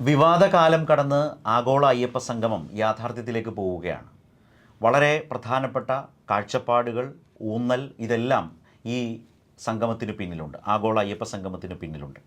വിവാദകാലം കടന്ന് ആഗോള അയ്യപ്പ സംഗമം യാഥാർത്ഥ്യത്തിലേക്ക് പോവുകയാണ്. വളരെ പ്രധാനപ്പെട്ട കാഴ്ചപ്പാടുകൾ ഊന്നൽ ഇതെല്ലാം ഈ സംഗമത്തിന് പിന്നിലുണ്ട്. ആഗോള അയ്യപ്പ സംഗമത്തിന് പിന്നിലുണ്ട്.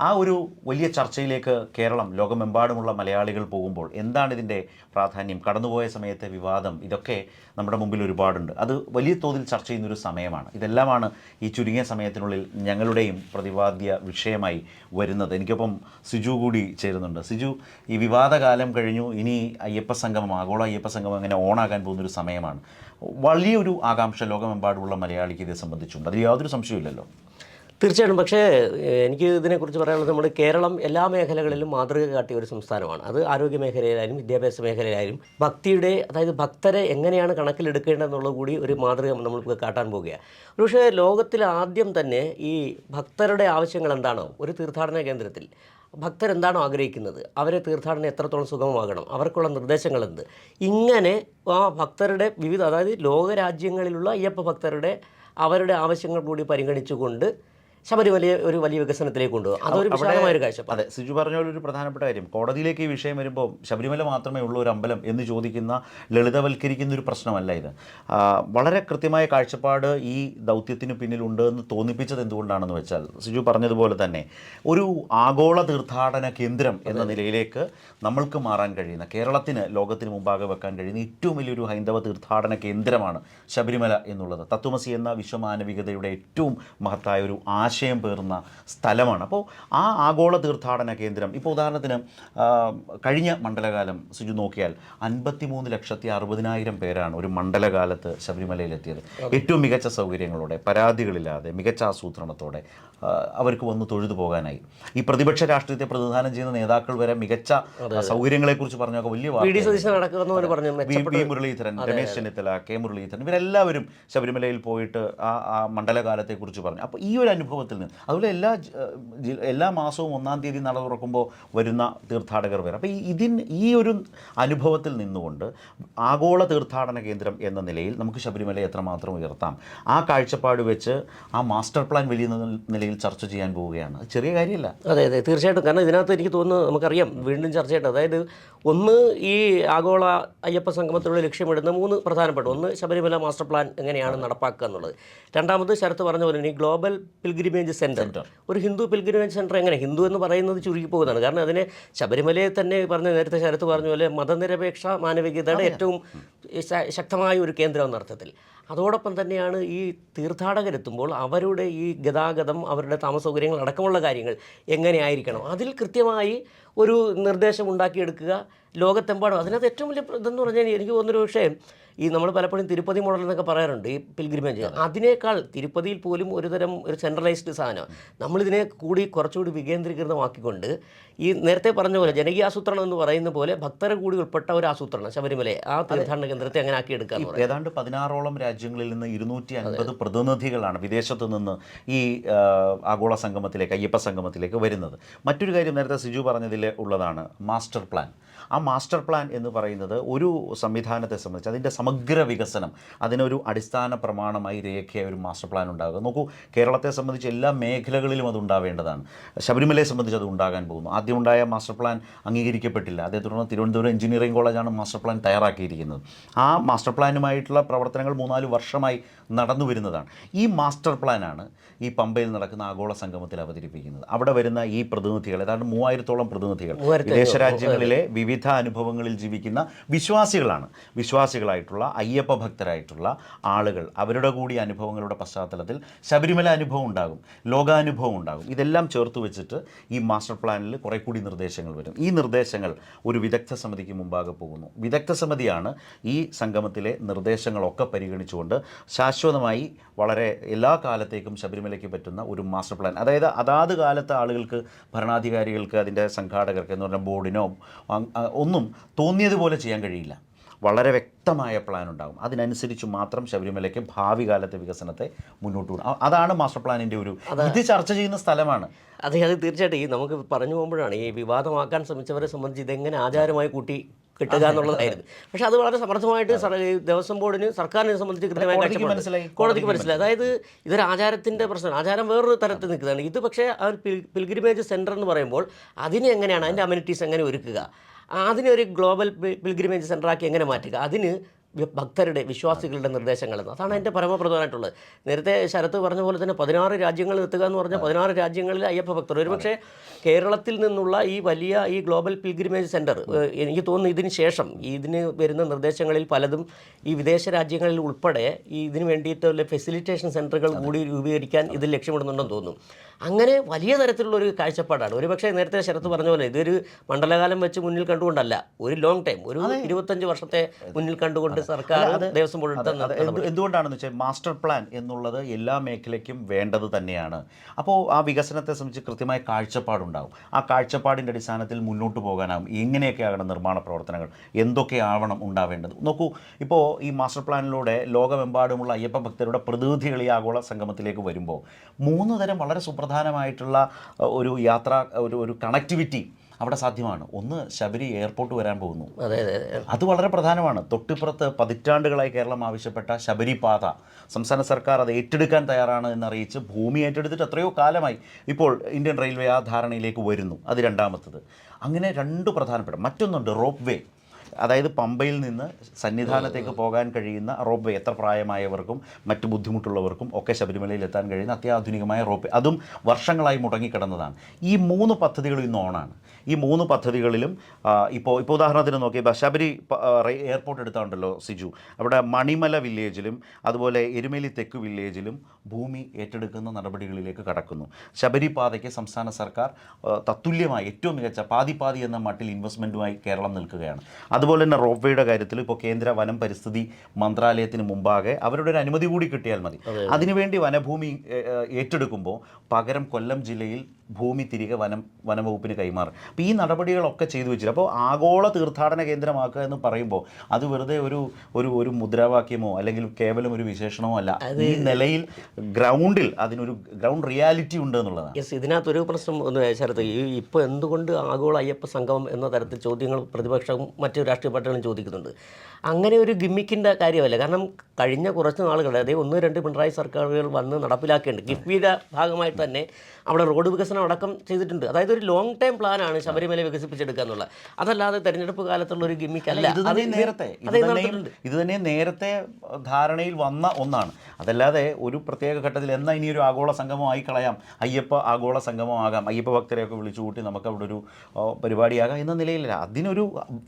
ആ ഒരു വലിയ ചർച്ചയിലേക്ക് കേരളം ലോകമെമ്പാടുമുള്ള മലയാളികൾ പോകുമ്പോൾ എന്താണ് ഇതിന്റെ പ്രാധാന്യം? കടന്നുപോയ സമയത്തെ വിവാദം ഇതൊക്കെ നമ്മുടെ മുമ്പിൽ ഒരുപാടുണ്ട്. അത് വലിയ തോതിൽ ചർച്ച ചെയ്യുന്നൊരു സമയമാണ്. ഇതെല്ലാമാണ് ഈ ചുരുങ്ങിയ സമയത്തിനുള്ളിൽ ഞങ്ങളുടെയും പ്രതിപാദ്യ വിഷയമായി വരുന്നത്. എനിക്കൊപ്പം സിജു കൂടി ചേരുന്നുണ്ട്. സിജു ഈ വിവാദകാലം കഴിഞ്ഞു. ഇനി അയ്യപ്പ സംഗമം ആഗോള അയ്യപ്പ സംഗമം അങ്ങനെ ഓണാകാൻ പോകുന്നൊരു സമയമാണ്. വലിയൊരു ആകാംക്ഷ ലോകമെമ്പാടുമുള്ള മലയാളിക്ക് ഇതേ സംബന്ധിച്ചുണ്ട്. അതിൽ യാതൊരു സംശയമില്ലല്ലോ തീർച്ചയായിട്ടും. പക്ഷേ എനിക്ക് ഇതിനെക്കുറിച്ച് പറയാനുള്ളത് നമ്മുടെ കേരളം എല്ലാ മേഖലകളിലും മാതൃക കാട്ടിയ ഒരു സംസ്ഥാനമാണ്. അത് ആരോഗ്യ മേഖലയിലായാലും വിദ്യാഭ്യാസ മേഖലയിലായാലും ഭക്തിയുടെ അതായത് ഭക്തരെ എങ്ങനെയാണ് കണക്കിലെടുക്കേണ്ടതെന്നുള്ളത് കൂടി ഒരു മാതൃക നമ്മൾക്ക് കാട്ടാൻ പോവുകയാണ് പക്ഷേ ലോകത്തിൽ ആദ്യം തന്നെ ഈ ഭക്തരുടെ ആവശ്യങ്ങൾ എന്താണോ ഒരു തീർത്ഥാടന കേന്ദ്രത്തിൽ ഭക്തരെന്താണോ ആഗ്രഹിക്കുന്നത് അവരെ തീർത്ഥാടനം എത്രത്തോളം സുഗമമാകണം അവർക്കുള്ള നിർദ്ദേശങ്ങൾ എന്ത് ഇങ്ങനെ ആ ഭക്തരുടെ വിവിധ അതായത് ലോകരാജ്യങ്ങളിലുള്ള അയ്യപ്പ ഭക്തരുടെ അവരുടെ ആവശ്യങ്ങൾ കൂടി പരിഗണിച്ചുകൊണ്ട് ശബരിമലയെ ഒരു വലിയ വികസനത്തിലേക്ക് കൊണ്ടുപോകും. അതൊരു വിശാലമായ ഒരു കാഴ്ചപ്പാട്. അതെ സിജു പറഞ്ഞ പോലെ ഒരു പ്രധാനപ്പെട്ട കാര്യം. കോടതിയിലേക്ക് ഈ വിഷയം വരുമ്പോൾ ശബരിമല മാത്രമേ ഉള്ളൂ ഒരു അമ്പലം എന്ന് ചോദിക്കുന്ന ലളിതവൽക്കരിക്കുന്ന ഒരു പ്രശ്നമല്ല ഇത്. വളരെ കൃത്യമായ കാഴ്ചപ്പാട് ഈ ദൗത്യത്തിന് പിന്നിലുണ്ട് എന്ന് തോന്നിപ്പിച്ചത് എന്തുകൊണ്ടാണെന്ന് വെച്ചാൽ സിജു പറഞ്ഞതുപോലെ തന്നെ ഒരു ആഗോള തീർത്ഥാടന കേന്ദ്രം എന്ന നിലയിലേക്ക് നമ്മൾക്ക് മാറാൻ കഴിയുന്ന കേരളത്തിന് ലോകത്തിന് മുമ്പാകെ വെക്കാൻ കഴിയുന്ന ഏറ്റവും വലിയൊരു ഹൈന്ദവ തീർത്ഥാടന കേന്ദ്രമാണ് ശബരിമല എന്നുള്ളത്. തത്വമസി എന്ന വിശ്വമാനവികതയുടെ ഏറ്റവും മഹത്തായ ഒരു ആശയം പേർന്ന സ്ഥലമാണ്. അപ്പോൾ ആ ആഗോള തീർത്ഥാടന കേന്ദ്രം ഇപ്പോൾ ഉദാഹരണത്തിന് കഴിഞ്ഞ മണ്ഡലകാലം സുജു നോക്കിയാൽ അൻപത്തിമൂന്ന് ലക്ഷത്തി അറുപതിനായിരം പേരാണ് ഒരു മണ്ഡലകാലത്ത് ശബരിമലയിലെത്തിയത്. ഏറ്റവും മികച്ച സൗകര്യങ്ങളോടെ പരാതികളില്ലാതെ മികച്ച ആസൂത്രണത്തോടെ അവർക്ക് വന്ന് തൊഴുതു പോകാനായി. ഈ പ്രതിപക്ഷ രാഷ്ട്രീയത്തെ പ്രതിനിധാനം ചെയ്യുന്ന നേതാക്കൾ വരെ മികച്ച സൗകര്യങ്ങളെക്കുറിച്ച് പറഞ്ഞൊക്കെ വലിയ മുരളീധരൻ രമേശ് ചെന്നിത്തല കെ. മുരളീധരൻ ഇവരെല്ലാവരും ശബരിമലയിൽ പോയിട്ട് ആ ആ മണ്ഡലകാലത്തെക്കുറിച്ച് പറഞ്ഞു. അപ്പോൾ ഈ ഒരു അനുഭവത്തിൽ നിന്ന് അതുപോലെ എല്ലാ എല്ലാ മാസവും ഒന്നാം തീയതി നട തുറക്കുമ്പോൾ വരുന്ന തീർത്ഥാടകർ വരെ. അപ്പോൾ ഈ ഇതിന് ഈ ഒരു അനുഭവത്തിൽ നിന്നുകൊണ്ട് ആഗോള തീർത്ഥാടന കേന്ദ്രം എന്ന നിലയിൽ നമുക്ക് ശബരിമല എത്രമാത്രം ഉയർത്താം? ആ കാഴ്ചപ്പാട് വെച്ച് ആ മാസ്റ്റർ പ്ലാൻ വലിയ നി- നിലയിൽ ചർച്ച ചെയ്യാൻ പോവുകയാണ്. അത് ചെറിയ കാര്യമല്ല. അതെ അതെ തീർച്ചയായിട്ടും. കാരണം ഇതിനകത്ത് എനിക്ക് തോന്നുന്നു നമുക്കറിയാം വീണ്ടും ചർച്ച ചെയ്യേണ്ടത്. അതായത് ഒന്ന് ഈ ആഗോള അയ്യപ്പ സംഗമത്തിലുള്ള ലക്ഷ്യമിടുന്ന മൂന്ന് പ്രധാനപ്പെട്ട ഒന്ന് ശബരിമല മാസ്റ്റർ പ്ലാൻ എങ്ങനെയാണ് നടപ്പാക്കുക എന്നുള്ളത്. രണ്ടാമത് ശരത്ത് പറഞ്ഞ പോലെ ഈ ഗ്ലോബൽ പിൽഗ്രിമേജ് സെന്റർ ഒരു ഹിന്ദു പിൽഗ്രിമേജ് സെന്റർ എങ്ങനെ? ഹിന്ദു എന്ന് പറയുന്നത് ചുരുക്കി പോകുന്നതാണ്. കാരണം അതിനെ ശബരിമലയെ തന്നെ പറഞ്ഞ നേരത്തെ ശരത്ത് പറഞ്ഞ പോലെ മതനിരപേക്ഷ മാനവികതയുടെ ഏറ്റവും ശക്തമായ ഒരു കേന്ദ്രം എന്ന അർത്ഥത്തിൽ. അതോടൊപ്പം തന്നെയാണ് ഈ തീർത്ഥാടകരെത്തുമ്പോൾ അവരുടെ ഈ ഗതാഗതം അവരുടെ താമസ സൗകര്യങ്ങൾ അടക്കമുള്ള കാര്യങ്ങൾ എങ്ങനെയായിരിക്കണം? അതിൽ കൃത്യമായി ഒരു നിർദ്ദേശം ഉണ്ടാക്കിയെടുക്കുക. ലോകത്തെമ്പാടും. അതിനകത്ത് ഏറ്റവും വലിയ ഇതെന്ന് പറഞ്ഞാൽ എനിക്ക് തോന്നുന്നൊരു വിഷയം ഈ നമ്മൾ പലപ്പോഴും തിരുപ്പതി മോഡൽ എന്നൊക്കെ പറയാറുണ്ട് ഈ പിൽഗ്രിമേജ് അതിനേക്കാൾ തിരുപ്പതിയിൽ പോലും ഒരുതരം ഒരു സെൻട്രലൈസ്ഡ് സാധനം നമ്മളിതിനെ കൂടി കുറച്ചുകൂടി വികേന്ദ്രീകൃതമാക്കിക്കൊണ്ട് ഈ നേരത്തെ പറഞ്ഞ പോലെ ജനകീയ ആസൂത്രണം എന്ന് പറയുന്ന പോലെ ഭക്തരെ കൂടി ഉൾപ്പെട്ട ഒരു ആസൂത്രണം ശബരിമല ആ തീർത്ഥാടന കേന്ദ്രത്തെ അങ്ങനെ എന്ന് പറയുന്നത്. ഏതാണ്ട് പതിനാറോളം രാജ്യങ്ങളിൽ നിന്ന് ഇരുന്നൂറ്റി അൻപത് പ്രതിനിധികളാണ് വിദേശത്ത് നിന്ന് ഈ ആഗോള സംഗമത്തിലേക്ക് അയ്യപ്പ സംഗമത്തിലേക്ക് വരുന്നത്. മറ്റൊരു കാര്യം നേരത്തെ സിജു പറഞ്ഞതിൽ ഉള്ളതാണ് മാസ്റ്റർ പ്ലാൻ. ആ മാസ്റ്റർ പ്ലാൻ എന്ന് പറയുന്നത് ഒരു സംവിധാനത്തെ സംബന്ധിച്ച് അതിന്റെ സമഗ്ര വികസനം. അതിനൊരു അടിസ്ഥാന പ്രമാണമായി രേഖയായ ഒരു മാസ്റ്റർ പ്ലാൻ ഉണ്ടാകുക നോക്കൂ കേരളത്തെ സംബന്ധിച്ച് എല്ലാ മേഖലകളിലും അത് ഉണ്ടാവേണ്ടതാണ്. ശബരിമലയെ സംബന്ധിച്ച് അത് ഉണ്ടാകാൻ പോകുന്നു. ആദ്യം ഉണ്ടായ മാസ്റ്റർ പ്ലാൻ അംഗീകരിക്കപ്പെട്ടില്ല. അതേ തുടർന്ന് തിരുവനന്തപുരം എഞ്ചിനീയറിംഗ് കോളേജാണ് മാസ്റ്റർ പ്ലാൻ തയ്യാറാക്കിയിരിക്കുന്നത്. ആ മാസ്റ്റർ പ്ലാനുമായിട്ടുള്ള പ്രവർത്തനങ്ങൾ മൂന്നാൽ വർഷമായി നടന്നു വരുന്നതാണ്. ഈ മാസ്റ്റർ പ്ലാനാണ് ഈ പമ്പയിൽ നടക്കുന്ന ആഗോള സംഗമത്തിൽ അവതരിപ്പിക്കുന്നത്. അവിടെ വരുന്ന ഈ പ്രതിനിധികൾ ഏതാണ്ട് മൂവായിരത്തോളം പ്രതിനിധികൾ വിദേശ രാജ്യങ്ങളിലെ വിവിധ അനുഭവങ്ങളിൽ ജീവിക്കുന്ന വിശ്വാസികളാണ്. വിശ്വാസികളായിട്ടുള്ള അയ്യപ്പ ഭക്തരായിട്ടുള്ള ആളുകൾ അവരുടെ കൂടി അനുഭവങ്ങളുടെ പശ്ചാത്തലത്തിൽ ശബരിമല അനുഭവം ഉണ്ടാകും ലോകാനുഭവം ഉണ്ടാകും. ഇതെല്ലാം ചേർത്ത് വെച്ചിട്ട് ഈ മാസ്റ്റർ പ്ലാനിൽ കുറേ കൂടി നിർദ്ദേശങ്ങൾ വരും. ഈ നിർദ്ദേശങ്ങൾ ഒരു വിദഗ്ധ സമിതിക്ക് മുമ്പാകെ പോകുന്നു. വിദഗ്ധ സമിതിയാണ് ഈ സംഗമത്തിലെ നിർദ്ദേശങ്ങളൊക്കെ പരിഗണിച്ചുകൊണ്ട് ശാശ്വതമായി വളരെ എല്ലാ കാലത്തേക്കും ശബരിമലയ്ക്ക് പറ്റുന്ന ഒരു മാസ്റ്റർ പ്ലാൻ. അതായത് അതാത് കാലത്തെ ആളുകൾക്ക് ഭരണാധികാരികൾക്ക് അതിന്റെ സംഘാടകർക്ക് എന്ന് പറഞ്ഞാൽ ബോർഡിനോ ഒന്നും തോന്നിയതുപോലെ ചെയ്യാൻ കഴിയില്ല. വളരെ വ്യക്തമായ പ്ലാൻ ഉണ്ടാകും. അതിനനുസരിച്ച് മാത്രം ശബരിമലയ്ക്ക് ഭാവി കാലത്തെ വികസനത്തെ മുന്നോട്ട് കൊണ്ടു അതാണ് മാസ്റ്റർ പ്ലാനിന്റെ ഒരു ഇത് ചർച്ച ചെയ്യുന്ന സ്ഥലമാണ്. അതെ അത് തീർച്ചയായിട്ടും ഈ നമുക്ക് പറഞ്ഞു പോകുമ്പോഴാണ് ഈ വിവാദമാക്കാൻ ശ്രമിച്ചവരെ സംബന്ധിച്ച് ഇതെങ്ങനെ ആചാരമായി കൂട്ടി കിട്ടുക എന്നുള്ളതായിരുന്നു. പക്ഷെ അത് വളരെ സമർത്ഥമായിട്ട് ദേവസ്വം ബോർഡിന് സർക്കാരിനെ സംബന്ധിച്ച് കൃത്യമായി മനസ്സിലായി. കോടതിക്ക് മനസ്സിലായി. അതായത് ഇതൊരു ആചാരത്തിന്റെ പ്രശ്നമാണ്. ആചാരം വേറൊരു തരത്തിൽ നിൽക്കുന്നതാണ്. ഇത് പക്ഷേ ആ ഒരു പിൽഗ്രിമേജ് സെന്റർ എന്ന് പറയുമ്പോൾ അതിനെ എങ്ങനെയാണ് അതിന്റെ അമ്യൂണിറ്റീസ് എങ്ങനെ ഒരുക്കുക? അതിനെ ഒരു ഗ്ലോബൽ പിൽഗ്രിമേജ് സെന്ററാക്കി എങ്ങനെ മാറ്റുക? അതിന് ഭക്തരുടെ വിശ്വാസികളുടെ നിർദ്ദേശങ്ങൾ എന്ന് അതാണ് എന്റെ പരമപ്രധാനമായിട്ടുള്ളത്. നേരത്തെ ശരത്ത് പറഞ്ഞ പോലെ തന്നെ പതിനാറ് രാജ്യങ്ങൾ എത്തുക എന്ന് പറഞ്ഞാൽ പതിനാറ് രാജ്യങ്ങളിൽ അയ്യപ്പ ഭക്തർ. ഒരുപക്ഷെ കേരളത്തിൽ നിന്നുള്ള ഈ വലിയ ഈ ഗ്ലോബൽ പിൽഗ്രിമേജ് സെന്റർ എനിക്ക് തോന്നുന്നു ഇതിന് ശേഷം ഇതിന് വരുന്ന നിർദ്ദേശങ്ങളിൽ പലതും ഈ വിദേശ രാജ്യങ്ങളിൽ ഉൾപ്പെടെ ഈ ഇതിന് വേണ്ടിയിട്ടുള്ള ഫെസിലിറ്റേഷൻ സെന്ററുകൾ കൂടി രൂപീകരിക്കാൻ ഇത് ലക്ഷ്യമിടുന്നുണ്ടെന്ന് തോന്നുന്നു. അങ്ങനെ വലിയ തരത്തിലുള്ള ഒരു കാഴ്ചപ്പാടാണ്. ഒരുപക്ഷെ നേരത്തെ ശരത്ത് പറഞ്ഞ പോലെ ഇതൊരു മണ്ഡലകാലം വെച്ച് മുന്നിൽ കണ്ടുകൊണ്ടല്ല ഒരു ലോങ് ടൈം ഒരു ഇരുപത്തഞ്ച് വർഷത്തെ മുന്നിൽ കണ്ടുകൊണ്ട് സർക്കാർ ദേവസ്വം ബോർഡ് എന്തുകൊണ്ടാണെന്ന് വെച്ചാൽ മാസ്റ്റർ പ്ലാൻ എന്നുള്ളത് എല്ലാ മേഖലയ്ക്കും വേണ്ടത് തന്നെയാണ്. അപ്പോൾ ആ വികസനത്തെ സംബന്ധിച്ച് കൃത്യമായ കാഴ്ചപ്പാടുണ്ടാവും. ആ കാഴ്ചപ്പാടിന്റെ അടിസ്ഥാനത്തിൽ മുന്നോട്ട് പോകാനാവും. എങ്ങനെയൊക്കെ ആകണം നിർമ്മാണ പ്രവർത്തനങ്ങൾ? എന്തൊക്കെ ആവണം ഉണ്ടാവേണ്ടത്? നോക്കൂ ഇപ്പോൾ ഈ മാസ്റ്റർ പ്ലാനിലൂടെ ലോകമെമ്പാടുമുള്ള അയ്യപ്പ ഭക്തരുടെ പ്രതിനിധികൾ ഈ ആഗോള സംഗമത്തിലേക്ക് വരുമ്പോൾ മൂന്ന് തരം വളരെ സുപ്രധാനമായിട്ടുള്ള ഒരു യാത്ര ഒരു ഒരു കണക്ടിവിറ്റി അവിടെ സാധ്യമാണ്. ഒന്ന് ശബരി എയർപോർട്ട് വരാൻ പോകുന്നു. അതെ വളരെ പ്രധാനമാണ്. തൊട്ടിപ്പുറത്ത് പതിറ്റാണ്ടുകളായി കേരളം ആവശ്യപ്പെട്ട ശബരി പാത സംസ്ഥാന സർക്കാർ അത് ഏറ്റെടുക്കാൻ തയ്യാറാണ് എന്നറിയിച്ച് ഭൂമി ഏറ്റെടുത്തിട്ട് എത്രയോ കാലമായി ഇപ്പോൾ ഇന്ത്യൻ റെയിൽവേ ആ ധാരണയിലേക്ക് വരുന്നു. അത് രണ്ടാമത്തത്. അങ്ങനെ രണ്ട് പ്രധാനപ്പെട്ട മറ്റൊന്നുണ്ട് റോപ്പ് വേ അതായത് പമ്പയിൽ നിന്ന് സന്നിധാനത്തേക്ക് പോകാൻ കഴിയുന്ന റോപ്പ് വേ എത്ര പ്രായമായവർക്കും മറ്റ് ബുദ്ധിമുട്ടുള്ളവർക്കും ഒക്കെ ശബരിമലയിൽ എത്താൻ കഴിയുന്ന അത്യാധുനികമായ റോപ്പ് വേ അതും വർഷങ്ങളായി മുടങ്ങിക്കിടന്നതാണ്. ഈ മൂന്ന് പദ്ധതികളും ഇന്ന് ഓണാണ്. ഈ മൂന്ന് പദ്ധതികളിലും ഇപ്പോൾ ഇപ്പോൾ ഉദാഹരണത്തിന് നോക്കി ശബരി എയർപോർട്ട് എടുത്താണ്ടല്ലോ സിജു. അവിടെ മണിമല വില്ലേജിലും അതുപോലെ എരുമേലി തെക്ക് വില്ലേജിലും ഭൂമി ഏറ്റെടുക്കുന്ന നടപടികളിലേക്ക് കടക്കുന്നു. ശബരിപാതയ്ക്ക് സംസ്ഥാന സർക്കാർ തത്തുല്യമായി ഏറ്റവും മികച്ച പാതി പാതി എന്ന മട്ടിൽ ഇൻവെസ്റ്റ്മെന്റുമായി കേരളം നിൽക്കുകയാണ്. അതുപോലെ തന്നെ റോപ്പ് വേയുടെ കാര്യത്തിൽ ഇപ്പോൾ കേന്ദ്ര വനം പരിസ്ഥിതി മന്ത്രാലയത്തിന് മുമ്പാകെ അവരുടെ ഒരു അനുമതി കൂടി കിട്ടിയാൽ മതി. അതിനുവേണ്ടി വനഭൂമി ഏറ്റെടുക്കുമ്പോൾ പകരം കൊല്ലം ജില്ലയിൽ ഭൂമി തിരികെ വനം വനംവകുപ്പിന് കൈമാറും. അപ്പോൾ ഈ നടപടികളൊക്കെ ചെയ്തു വെച്ചിട്ട് അപ്പോൾ ആഗോള തീർത്ഥാടന കേന്ദ്രമാക്കുക എന്ന് പറയുമ്പോൾ അത് വെറുതെ ഒരു ഒരു ഒരു മുദ്രാവാക്യമോ അല്ലെങ്കിൽ കേവലം ഒരു വിശേഷണമോ അല്ല. ഈ നിലയിൽ ഗ്രൗണ്ടിൽ അതിനൊരു ഗ്രൗണ്ട് റിയാലിറ്റി ഉണ്ട് എന്നുള്ളതാണ്. യെസ് ഇതിനകത്തൊരു പ്രശ്നം ഒന്ന് ശരത്ത് ഈ ഇപ്പോൾ എന്തുകൊണ്ട് ആഗോള അയ്യപ്പ സംഗമം എന്ന തരത്തിൽ ചോദ്യങ്ങൾ പ്രതിപക്ഷവും മറ്റു രാഷ്ട്രീയ പാർട്ടികളും ചോദിക്കുന്നുണ്ട്. അങ്ങനെ ഒരു ഗിമ്മിക്കിന്റെ കാര്യമല്ല. കാരണം കഴിഞ്ഞ കുറച്ച് നാളുകൾ അതായത് ഒന്ന് രണ്ട് പിണറായി സർക്കാരുകൾ വന്ന് നടപ്പിലാക്കിയിട്ടുണ്ട് കിഫ്ബിയുടെ ഭാഗമായിട്ട് തന്നെ അവിടെ റോഡ് വികസനം അടക്കം ചെയ്തിട്ടുണ്ട്. അതായത് ഒരു ലോങ് ടൈം പ്ലാനാണ് ശബരിമല വികസിപ്പിച്ചെടുക്കുക എന്നുള്ളത് അതല്ലാതെ തെരഞ്ഞെടുപ്പ് കാലത്തുള്ള ഒരു ഗിമ്മിക്കല്ല ഇത് തന്നെ നേരത്തെ ഇത് തന്നെ നേരത്തെ ധാരണയിൽ വന്ന ഒന്നാണ്. അതല്ലാതെ ഒരു പ്രത്യേക ഘട്ടത്തിൽ എന്നാ ഇനി ഒരു ആഗോള സംഗമമായി കളയാം? അയ്യപ്പ ആഗോള സംഗമമാകാം അയ്യപ്പ ഭക്തരെയൊക്കെ വിളിച്ചുകൂട്ടി നമുക്ക് അവിടെ ഒരു പരിപാടിയാകാം എന്ന നിലയിലല്ല. അതിനൊരു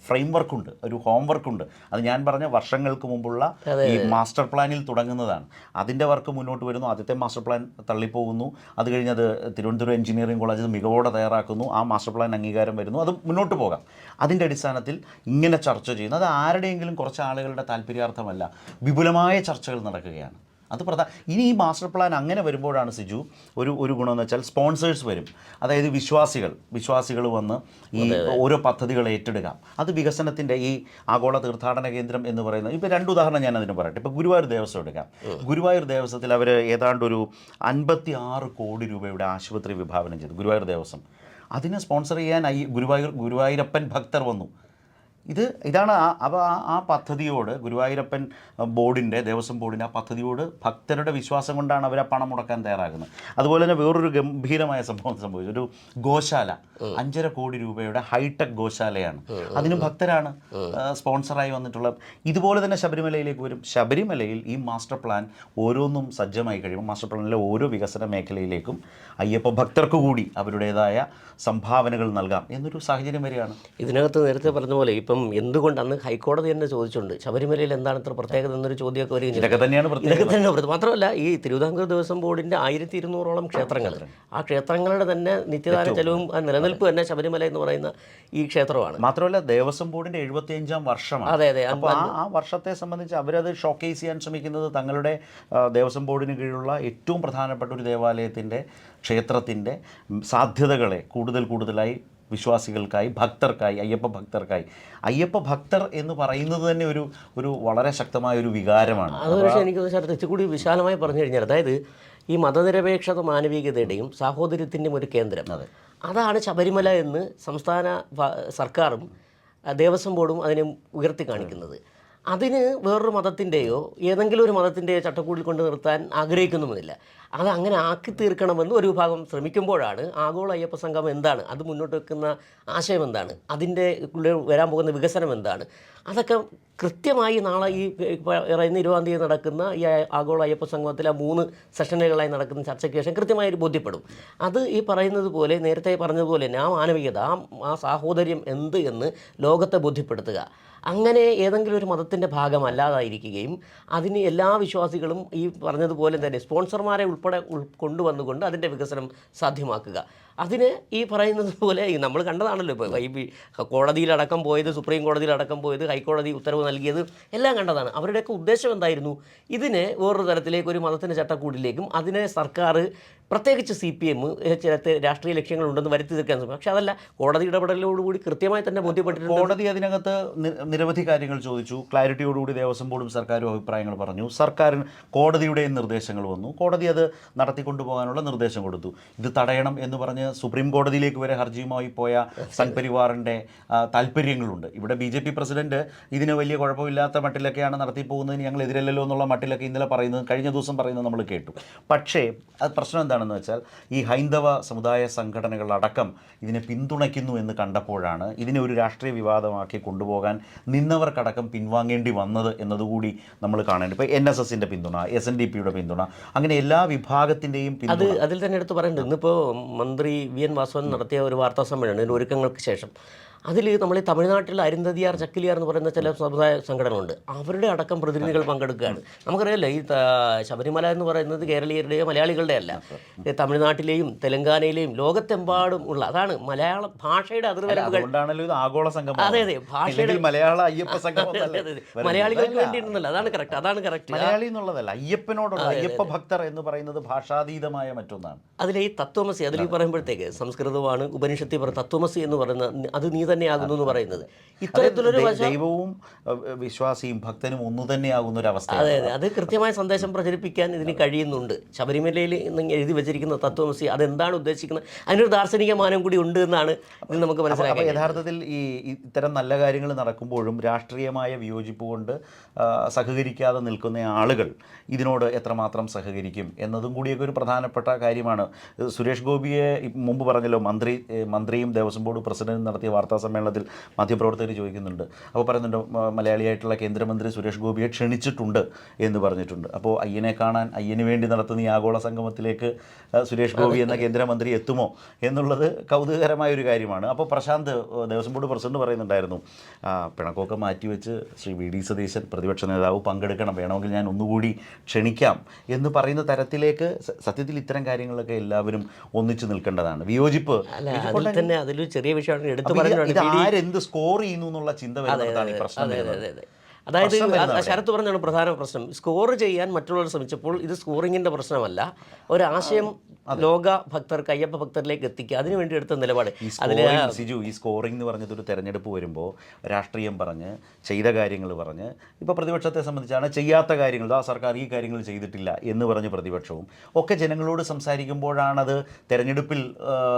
ഫ്രെയിം വർക്കുണ്ട് ഒരു ഹോം വർക്കുണ്ട് അത് ഞാൻ പറഞ്ഞ വർഷങ്ങൾക്ക് മുമ്പുള്ള ഈ മാസ്റ്റർ പ്ലാനിൽ തുടങ്ങുന്നതാണ്. അതിന്റെ വർക്ക് മുന്നോട്ട് വരുന്നു. ആദ്യത്തെ മാസ്റ്റർ പ്ലാൻ തള്ളിപ്പോകുന്നു. അത് കഴിഞ്ഞ് അത് തിരുവനന്തപുരം എഞ്ചിനീയറിംഗ് കോളേജ് മികവോടെ തയ്യാറാക്കുന്നു. ആ മാസ്റ്റർ പ്ലാൻ അംഗീകാരം വരുന്നു. അത് മുന്നോട്ട് പോകാം. അതിന്റെ അടിസ്ഥാനത്തിൽ ഇങ്ങനെ ചർച്ച ചെയ്യുന്നു. അത് ആരുടെയെങ്കിലും കുറച്ച് ആളുകളുടെ താല്പര്യാർത്ഥമല്ല. വിപുലമായ ചർച്ചകൾ നടക്കുകയാണ്. അത് പ്രധാന ഇനി ഈ മാസ്റ്റർ പ്ലാൻ അങ്ങനെ വരുമ്പോഴാണ് സിജു ഒരു ഒരു ഗുണമെന്ന് വെച്ചാൽ സ്പോൺസേഴ്സ് വരും. അതായത് വിശ്വാസികൾ വിശ്വാസികൾ വന്ന് ഈ ഓരോ പദ്ധതികൾ ഏറ്റെടുക്കുക അത് വികസനത്തിന്റെ ഈ ആഗോള തീർത്ഥാടന കേന്ദ്രം എന്ന് പറയുന്നത് ഇപ്പോൾ രണ്ട് ഉദാഹരണം ഞാൻ അതിന് പറയട്ടെ. ഇപ്പോൾ ഗുരുവായൂർ ദേവസ്വം എടുക്കാം. ഗുരുവായൂർ ദേവസ്വത്തിൽ അവർ ഏതാണ്ട് ഒരു അൻപത്തി ആറ് കോടി രൂപയുടെ ആശുപത്രി വിഭാവനം ചെയ്തു ഗുരുവായൂർ ദേവസ്വം. അതിനെ സ്പോൺസർ ചെയ്യാൻ ഐ ഗുരുവായൂർ ഗുരുവായൂരപ്പൻ ഭക്തർ വന്നു. ഇത് ഇതാണ് ആ അപ്പോൾ ആ ആ പദ്ധതിയോട് ഗുരുവായൂരപ്പൻ ബോർഡിന്റെ ദേവസ്വം ബോർഡിന്റെ ആ പദ്ധതിയോട് ഭക്തരുടെ വിശ്വാസം കൊണ്ടാണ് അവർ ആ പണം മുടക്കാൻ തയ്യാറാകുന്നത്. അതുപോലെ തന്നെ വേറൊരു ഗംഭീരമായ സംഭവം സംഭവിച്ചു. ഒരു ഗോശാല അഞ്ചര കോടി രൂപയുടെ ഹൈടെക് ഗോശാലയാണ്. അതിന് ഭക്തരാണ് സ്പോൺസറായി വന്നിട്ടുള്ളത് ഇതുപോലെ തന്നെ ശബരിമലയിലേക്ക് വരും. ശബരിമലയിൽ ഈ മാസ്റ്റർ പ്ലാൻ ഓരോന്നും സജ്ജമായി കഴിയുമ്പോൾ മാസ്റ്റർ പ്ലാനിലെ ഓരോ വികസന മേഖലയിലേക്കും അയ്യപ്പ ഭക്തർക്ക് കൂടി അവരുടേതായ സംഭാവനകൾ നൽകാം എന്നൊരു സാഹചര്യം വരികയാണ്. ഇതിനകത്ത് നേരത്തെ പറഞ്ഞ പോലെ ഇപ്പം എന്തുകൊണ്ട് അന്ന് ഹൈക്കോടതി തന്നെ ചോദിച്ചുണ്ട് ശബരിമലയിൽ എന്താണ് ഇത്ര പ്രത്യേകത എന്നൊരു ചോദ്യമൊക്കെ വരികയും. ഇതൊക്കെ തന്നെയാണ്. മാത്രമല്ല ഈ തിരുവിതാംകൂർ ദേവസ്വം ബോർഡിന്റെ ആയിരത്തി ഇരുന്നൂറോളം ക്ഷേത്രങ്ങൾ ആ ക്ഷേത്രങ്ങളുടെ തന്നെ നിത്യദാന ചെലവും ആ നിലനിൽപ്പ് തന്നെ ശബരിമല എന്ന് പറയുന്ന ഈ ക്ഷേത്രമാണ്. മാത്രമല്ല ദേവസ്വം ബോർഡിന്റെ എഴുപത്തിയഞ്ചാം വർഷമാണ്. അതെ അതെ. അപ്പോൾ ആ വർഷത്തെ സംബന്ധിച്ച് അവരത് ഷോക്കേസ് ചെയ്യാൻ ശ്രമിക്കുന്നത് തങ്ങളുടെ ദേവസ്വം ബോർഡിന് കീഴിലുള്ള ഏറ്റവും പ്രധാനപ്പെട്ട ഒരു ദേവാലയത്തിന്റെ ക്ഷേത്രത്തിന്റെ സാധ്യതകളെ കൂടുതൽ കൂടുതലായി വിശ്വാസികൾക്കായി ഭക്തർക്കായി അയ്യപ്പ ഭക്തർക്കായി. അയ്യപ്പ ഭക്തർ എന്ന് പറയുന്നത് തന്നെ ഒരു ഒരു വളരെ ശക്തമായ ഒരു വികാരമാണ്. അത് പക്ഷേ എനിക്ക് ഇച്ചിരി കൂടി വിശാലമായി പറഞ്ഞു കഴിഞ്ഞാൽ അതായത് ഈ മതനിരപേക്ഷത മാനവികതയുടെയും സാഹോദര്യത്തിന്റെയും ഒരു കേന്ദ്രം. അതെ. അതാണ് ശബരിമല എന്ന് സംസ്ഥാന സർക്കാരും ദേവസ്വം ബോർഡും അതിനെ ഉയർത്തി കാണിക്കുന്നത്. അതിന് വേറൊരു മതത്തിന്റെയോ ഏതെങ്കിലും ഒരു മതത്തിന്റെയോ ചട്ടക്കൂടിൽ കൊണ്ട് നിർത്താൻ ആഗ്രഹിക്കുന്നുമില്ല. അത് അങ്ങനെ ആക്കി തീർക്കണമെന്ന് ഒരു വിഭാഗം ശ്രമിക്കുമ്പോഴാണ് ആഗോള അയ്യപ്പ സംഘം എന്താണ് അത് മുന്നോട്ട് വെക്കുന്ന ആശയം എന്താണ് അതിന്റെ വരാൻ പോകുന്ന വികസനം എന്താണ്. അതൊക്കെ കൃത്യമായി നാളെ ഈ പറയുന്ന ഇരുപതാം തീയതി നടക്കുന്ന ഈ ആഗോള അയ്യപ്പ സംഗമത്തിലെ മൂന്ന് സെഷനുകളായി നടക്കുന്ന ചർച്ചയ്ക്ക് ശേഷം കൃത്യമായി ബോധ്യപ്പെടും. അത് ഈ പറയുന്നത് പോലെ നേരത്തെ പറഞ്ഞതുപോലെ തന്നെ ആ മാനവികത ആ സാഹോദര്യം എന്ത് എന്ന് ലോകത്തെ ബോധ്യപ്പെടുത്തുക. അങ്ങനെ ഏതെങ്കിലും ഒരു മതത്തിന്റെ ഭാഗമല്ലാതായിരിക്കുകയും അതിന് എല്ലാ വിശ്വാസികളും ഈ പറഞ്ഞതുപോലെ തന്നെ സ്പോൺസർമാരെ ഉൾപ്പെടെ ഉൾ കൊണ്ടുവന്നുകൊണ്ട് അതിന്റെ വികസനം സാധ്യമാക്കുക. അതിന് ഈ പറയുന്നത് പോലെ നമ്മൾ കണ്ടതാണല്ലോ ഇപ്പോൾ ഈ കോടതിയിലടക്കം പോയത് സുപ്രീം കോടതിയിലടക്കം പോയത് ഹൈക്കോടതി ഉത്തരവ് നൽകിയത് എല്ലാം കണ്ടതാണ്. അവരുടെയൊക്കെ ഉദ്ദേശം എന്തായിരുന്നു? ഇതിനെ വേറൊരു തരത്തിലേക്ക് ഒരു മതത്തിന്റെ ചട്ടക്കൂടിലേക്കും അതിനെ സർക്കാർ പ്രത്യേകിച്ച് സി പി എം ചില രാഷ്ട്രീയ ലക്ഷ്യങ്ങളുണ്ടെന്ന് വരുത്തി തീർക്കാൻ ശ്രമിക്കും. പക്ഷേ അതല്ല കോടതി ഇടപെടലോടുകൂടി കൃത്യമായി തന്നെ ബോധ്യപ്പെട്ടിട്ടുണ്ട്. കോടതി അതിനകത്ത് നിരവധി കാര്യങ്ങൾ ചോദിച്ചു. ക്ലാരിറ്റിയോടുകൂടി ദേവസ്വം ബോർഡും സർക്കാരും അഭിപ്രായങ്ങൾ പറഞ്ഞു. സർക്കാരിന് കോടതിയുടെയും നിർദ്ദേശങ്ങൾ വന്നു. കോടതി അത് നടത്തിക്കൊണ്ടുപോകാനുള്ള നിർദ്ദേശം കൊടുത്തു. ഇത് തടയണം എന്ന് പറഞ്ഞ് സുപ്രീം കോടതിയിലേക്ക് വരെ ഹർജിയുമായി പോയ സംഘ്പരിവാറിന്റെ താല്പര്യങ്ങളുണ്ട് ഇവിടെ ബി ജെ പി പ്രസിഡന്റ് ഇതിന് വലിയ കുഴപ്പമില്ലാത്ത മട്ടിലൊക്കെയാണ് നടത്തി പോകുന്നതിന് ഞങ്ങൾ എതിരല്ലല്ലോ എന്നുള്ള മട്ടിലൊക്കെ ഇന്നലെ പറയുന്നത് കഴിഞ്ഞ ദിവസം പറയുന്നത് നമ്മൾ കേട്ടു. പക്ഷേ അത് പ്രശ്നം എന്താണെന്ന് വെച്ചാൽ ഈ ഹൈന്ദവ സമുദായ സംഘടനകളടക്കം ഇതിനെ പിന്തുണയ്ക്കുന്നു എന്ന് കണ്ടപ്പോഴാണ് ഇതിനെ ഒരു രാഷ്ട്രീയ വിവാദമാക്കി കൊണ്ടുപോകാൻ നിന്നവർക്കടക്കം പിൻവാങ്ങേണ്ടി വന്നത് എന്നതുകൂടി നമ്മൾ കാണേണ്ടത് ഇപ്പോൾ എൻ എസ് എസിന്റെ പിന്തുണ എസ് എൻ ഡി പിയുടെ പിന്തുണ അങ്ങനെ എല്ലാ വിഭാഗത്തിന്റെയും അത് അതിൽ തന്നെ എടുത്ത് പറയേണ്ടത് ഇന്നിപ്പോൾ മന്ത്രി വി എൻ വാസവൻ നടത്തിയ ഒരു വാർത്താ സമ്മേളനം ഒരുക്കങ്ങൾക്ക് ശേഷം. അതിൽ നമ്മൾ ഈ തമിഴ്നാട്ടിൽ അരുന്ധതിയാർ ചക്കിലിയാർ എന്ന് പറയുന്ന ചില സമുദായ സംഘടനകളുണ്ട്. അവരുടെ അടക്കം പ്രതിനിധികൾ പങ്കെടുക്കുകയാണ്. നമുക്കറിയാമല്ലോ ഈ ശബരിമല എന്ന് പറയുന്നത് കേരളീയരുടെയോ മലയാളികളുടെ അല്ല. ഇത് തമിഴ്നാട്ടിലെയും തെലങ്കാനയിലെയും ലോകത്തെമ്പാടും ഉള്ള അതാണ് മലയാള ഭാഷയുടെ അതിർവരമ്പുകൾ. ആഗോള സംഘം അതെ അതെ ഭാഷയുടെ മലയാള അയ്യപ്പ സംഘം? മലയാളികൾക്ക് അതല്ല. അതാണ് കറക്റ്റ് അതാണ് കറക്റ്റ് മലയാളി എന്നുള്ളതല്ല അയ്യപ്പനോടുള്ള അയ്യപ്പ ഭക്തർ എന്ന് പറയുന്നത് ഭാഷാതീതമായ മറ്റൊന്നാണ്. അതിലെ ഈ തത്വമസി അതിൽ പറയുമ്പോഴത്തേക്ക് സംസ്കൃതമാണ് ഉപനിഷത്തിൽ പറയുന്ന തത്വമസി എന്ന് പറയുന്ന അത് നീ തന്നെയാകുന്നു എന്ന് പറയുന്നത്. ഇത്തരത്തിലൊരു ദൈവവും വിശ്വാസിയും ഭക്തനും ഒന്നു തന്നെയാകുന്ന ഒരു അവസ്ഥ അതെ അതെ. അത് കൃത്യമായ സന്ദേശം പ്രചരിപ്പിക്കാൻ ഇതിന് കഴിയുന്നുണ്ട്. ശബരിമലയിൽ എഴുതി വെച്ചിരിക്കുന്ന തത്വമസി അതെന്താണ് ഉദ്ദേശിക്കുന്നത്? അതിനൊരു ദാർശനിക മാനം കൂടി ഉണ്ട് എന്നാണ് ഇത് നമുക്ക് മനസ്സിലാക്കാം യഥാർത്ഥത്തിൽ ഈ ഇത്തരം നല്ല കാര്യങ്ങൾ നടക്കുമ്പോഴും രാഷ്ട്രീയമായ വിയോജിപ്പ് കൊണ്ട് സഹകരിക്കാതെ നിൽക്കുന്ന ആളുകൾ ഇതിനോട് എത്രമാത്രം സഹകരിക്കും എന്നതും കൂടിയൊക്കെ ഒരു പ്രധാനപ്പെട്ട കാര്യമാണ്. സുരേഷ് ഗോപിയെ മുമ്പ് പറഞ്ഞല്ലോ മന്ത്രി മന്ത്രിയും ദേവസ്വം ബോർഡ് പ്രസിഡന്റും നടത്തിയ വാർത്താ സമ്മേളനത്തിൽ മാധ്യമപ്രവർത്തകർ ചോദിക്കുന്നുണ്ട്. അപ്പോൾ പറയുന്നുണ്ട് മലയാളിയായിട്ടുള്ള കേന്ദ്രമന്ത്രി സുരേഷ് ഗോപിയെ ക്ഷണിച്ചിട്ടുണ്ട് എന്ന് പറഞ്ഞിട്ടുണ്ട്. അപ്പോൾ അയ്യനെ കാണാൻ അയ്യന് വേണ്ടി നടത്തുന്ന ഈ ആഗോള സംഗമത്തിലേക്ക് സുരേഷ് ഗോപി എന്ന കേന്ദ്രമന്ത്രി എത്തുമോ എന്നുള്ളത് കൗതുകകരമായ ഒരു കാര്യമാണ്. അപ്പോൾ പ്രശാന്ത് ദേവസ്വം ബോർഡ് പ്രസിഡന്റ് പറയുന്നുണ്ടായിരുന്നു പിണക്കമൊക്കെ മാറ്റിവെച്ച് ശ്രീ വി ഡി സതീശൻ പ്രതിപക്ഷ നേതാവ് പങ്കെടുക്കണം വേണമെങ്കിൽ ഞാൻ ഒന്നുകൂടി ക്ഷണിക്കാം എന്ന് പറയുന്ന തരത്തിലേക്ക് സത്യത്തിൽ ഇത്തരം കാര്യങ്ങളൊക്കെ എല്ലാവരും ഒന്നിച്ചു നിൽക്കേണ്ടതാണ്. വിയോജിപ്പ്. അതിൽ തന്നെ അതിലൊരു ചെറിയ വിഷയമാണ് എടുത്തു അപ്പോൾ ഇത് ആരെന്ത് സ്കോർ ചെയ്യുന്നു എന്നുള്ള ചിന്ത വരുന്നതാണ് ഈ പ്രശ്നം അതായത് ശരത്ത് പറഞ്ഞാണ് പ്രധാന പ്രശ്നം. സ്കോർ ചെയ്യാൻ മറ്റുള്ളവർ ശ്രമിച്ചപ്പോൾ ഇത് സ്കോറിങ്ങിന്റെ പ്രശ്നമല്ല. ഒരാശയം ലോക ഭക്തർക്ക് അയ്യപ്പ ഭക്തരിലേക്ക് എത്തിക്കുക. അതിനു വേണ്ടി എടുത്ത നിലപാട്. അതിൽ സിജു ഈ സ്കോറിംഗ് എന്ന് പറഞ്ഞത് ഒരു തെരഞ്ഞെടുപ്പ് വരുമ്പോൾ രാഷ്ട്രീയം പറഞ്ഞ് ചെയ്ത കാര്യങ്ങൾ പറഞ്ഞ് ഇപ്പോൾ പ്രതിപക്ഷത്തെ സംബന്ധിച്ചാണ് ചെയ്യാത്ത കാര്യങ്ങൾ ആ സർക്കാർ ഈ കാര്യങ്ങൾ ചെയ്തിട്ടില്ല എന്ന് പറഞ്ഞ് പ്രതിപക്ഷവും ഒക്കെ ജനങ്ങളോട് സംസാരിക്കുമ്പോഴാണത് തെരഞ്ഞെടുപ്പിൽ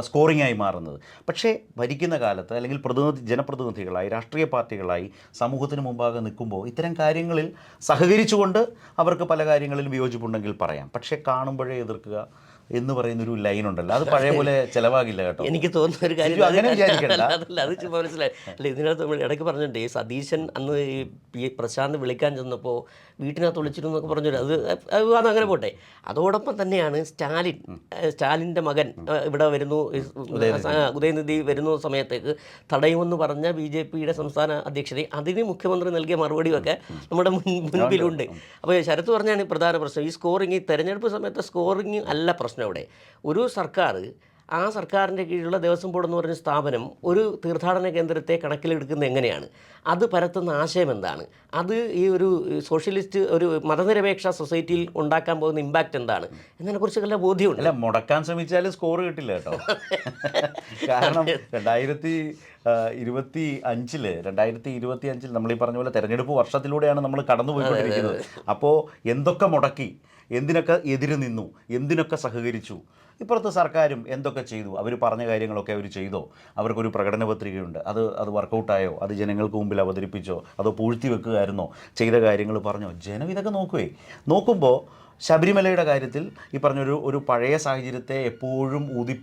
സ്കോറിംഗ് ആയി മാറുന്നത്. പക്ഷേ ഭരിക്കുന്ന കാലത്ത് അല്ലെങ്കിൽ പ്രതിനിധി ജനപ്രതിനിധികളായി രാഷ്ട്രീയ പാർട്ടികളായി സമൂഹത്തിന് മുമ്പാകെ നിൽക്കുമ്പോൾ ഇത്തരം കാര്യങ്ങളിൽ സഹകരിച്ചുകൊണ്ട് അവർക്ക് പല കാര്യങ്ങളിലും വിയോജിപ്പുണ്ടെങ്കിൽ പറയാം. പക്ഷേ കാണുമ്പോഴേ എതിർക്കുക എന്ന് പറയുന്ന ഒരു ലൈൻ ഉണ്ടല്ലോ. അത് പഴയ പോലെ ചിലവാകില്ല കേട്ടോ. എനിക്ക് തോന്നുന്ന ഒരു കാര്യം അങ്ങനെ അതല്ല അത് മനസ്സിലായി. അല്ല ഇതിനകത്ത് നമ്മൾ ഇടയ്ക്ക് പറഞ്ഞിട്ടുണ്ട് ഈ സതീശൻ അന്ന് ഈ പി പ്രശാന്ത് വിളിക്കാൻ ചെന്നപ്പോൾ വീട്ടിനകത്ത് വിളിച്ചിരുന്നു എന്നൊക്കെ പറഞ്ഞു. അത് അത് അങ്ങനെ പോട്ടെ. അതോടൊപ്പം തന്നെയാണ് സ്റ്റാലിൻ സ്റ്റാലിന്റെ മകൻ ഇവിടെ വരുന്നു ഉദയനിധി. വരുന്ന സമയത്തേക്ക് തടയുമെന്ന് പറഞ്ഞ ബി ജെ പിയുടെ സംസ്ഥാന അധ്യക്ഷനെ അതിന് മുഖ്യമന്ത്രി നൽകിയ മറുപടിയൊക്കെ നമ്മുടെ മുൻ മുൻപിലുണ്ട്. അപ്പോൾ ശരത് പറഞ്ഞാണ് പ്രധാന പ്രശ്നം. ഈ സ്കോറിങ് ഈ തെരഞ്ഞെടുപ്പ് സമയത്തെ സ്കോറിങ് അല്ല പ്രശ്നം. ഇവിടെ ഒരു സർക്കാർ ആ സർക്കാരിന്റെ കീഴിലുള്ള ദേവസ്വം ബോർഡ് എന്ന് പറയുന്ന സ്ഥാപനം ഒരു തീർത്ഥാടന കേന്ദ്രത്തെ കണക്കിലെടുക്കുന്നത് എങ്ങനെയാണ്? അത് പരത്തുന്ന ആശയം എന്താണ്? അത് ഈ ഒരു സോഷ്യലിസ്റ്റ് ഒരു മതനിരപേക്ഷ സൊസൈറ്റിയിൽ ഉണ്ടാക്കാൻ പോകുന്ന ഇമ്പാക്റ്റ് എന്താണ്? എന്നതിനെക്കുറിച്ചൊക്കെ ബോധ്യമുണ്ട്. അല്ല മുടക്കാൻ ശ്രമിച്ചാൽ സ്കോർ കിട്ടില്ല കേട്ടോ. കാരണം രണ്ടായിരത്തി ഇരുപത്തി അഞ്ചിൽ രണ്ടായിരത്തി ഇരുപത്തി അഞ്ചിൽ നമ്മൾ ഈ പറഞ്ഞ പോലെ തെരഞ്ഞെടുപ്പ് വർഷത്തിലൂടെയാണ് നമ്മൾ കടന്നു പോയിക്കൊണ്ടിരിക്കുന്നത് അപ്പോൾ എന്തൊക്കെ മുടക്കി? എന്തിനൊക്കെ എതിര് നിന്നു? എന്തിനൊക്കെ സഹകരിച്ചു? ഇപ്പുറത്ത് സർക്കാരും എന്തൊക്കെ ചെയ്തു? അവർ പറഞ്ഞ കാര്യങ്ങളൊക്കെ അവർ ചെയ്തോ? അവർക്കൊരു പ്രകടന പത്രികയുണ്ട് അത് അത് വർക്കൗട്ടായോ? അത് ജനങ്ങൾക്ക് മുമ്പിൽ അവതരിപ്പിച്ചോ? അതോ പൂഴ്ത്തി വെക്കുകയായിരുന്നോ? ചെയ്ത കാര്യങ്ങൾ പറഞ്ഞോ? ജനം ഇതൊക്കെ നോക്കുവേ. നോക്കുമ്പോൾ ശബരിമലയുടെ കാര്യത്തിൽ ഈ പറഞ്ഞൊരു ഒരു പഴയ സാഹചര്യത്തെ എപ്പോഴും ഊതി